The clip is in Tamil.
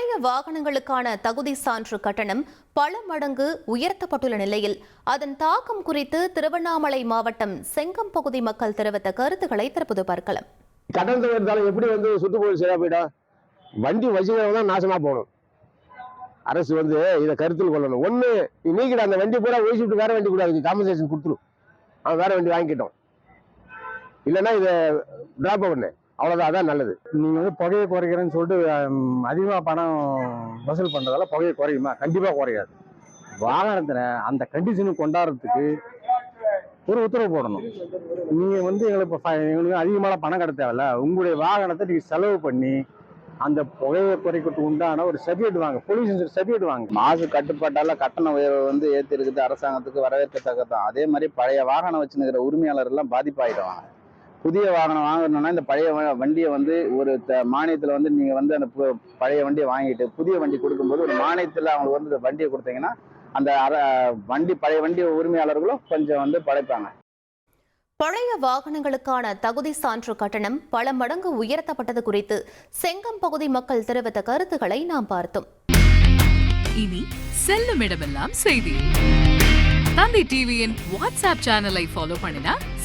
பழைய வாகனங்களுக்கான தகுதி சான்று கட்டணம் பல மடங்கு உயர்த்தப்பட்டுள்ள நிலையில் அதன் தாக்கம் குறித்து திருவண்ணாமலை மாவட்டம் செங்கம் பகுதி மக்கள் தெரிவித்த கருத்துக்களை தற்போது பார்க்கலாம். கட்டணத்தை வந்தாலும் எப்படி வந்து சுற்றுப்புற சரியா போயிடும் வண்டி வச்சுக்கிறவங்க தான் நாசமா போகணும். அரசு வந்து இதை கருத்தில் கொள்ளணும். ஒண்ணு நீக்கிட அந்த வண்டி பூரா ஒழிச்சு விட்டு வேற வண்டி கூட காம்பன்சேஷன் கொடுத்துரும். அவன் வேற வண்டி வாங்கிக்கிட்டோம் இல்லைன்னா இதை டிராப் பண்ணேன் அவ்வளவுதான் அதான் நல்லது. நீங்க வந்து புகையை குறைக்கிறேன்னு சொல்லிட்டு ஹம், அதிகமா பணம் வசூல் பண்றதால புகையை குறையுமா? கண்டிப்பா குறையாது. வாகனத்தின அந்த கண்டிஷனுக்கு கொண்டாடுறதுக்கு ஒரு உத்தரவு போடணும். நீங்க வந்து எங்களுக்கு எங்களுக்கு அதிகமான பணம் கட்ட தேவையில்ல. உங்களுடைய வாகனத்தை நீங்க செலவு பண்ணி அந்த புகையை குறைக்கிறதுக்கு உண்டான ஒரு சர்டிஃபிகேட் வாங்க. பொல்யூஷன் சர்டிஃபிகேட் வாங்க. மாசு கட்டுப்பாட்டால கட்டண உயர்வு வந்து ஏத்தி இருக்குது அரசாங்கத்துக்கு வரவேற்கத்தக்கதான் அதே மாதிரி பழைய வாகனம் வச்சுருக்கிற உரிமையாளர் எல்லாம் பாதிப்பாயிடுவாங்க. புதிய வாகனம் வாங்கணும்னா இந்த பழைய வண்டியை வந்து ஒரு த- மானியத்துல வந்து நீங்க வந்து அந்த பழைய வண்டியை வாங்கிட்டு புதிய வண்டி கொடுக்கும்போது ஒரு மானியத்துல அவங்களுக்கு வந்து இந்த வண்டியை கொடுத்தீங்கன்னா அந்த அர- வண்டி பழைய வண்டி உரிமையாளர்களும் கொஞ்சம் வந்து படைப்பாங்க. பழைய வாகனங்களுக்கான தகுதி சான்று கட்டணம் பல மடங்கு உயர்த்தப்பட்டது குறித்து செங்கம் பகுதி மக்கள் தெரிவித்த கருத்துக்களை நாம் பார்த்தோம். இனி செல்லும் இடமெல்லாம் செய்தி. தந்தை டிவியின் வாட்ஸ்அப் சேனலை ஃபாலோ பண்ணினா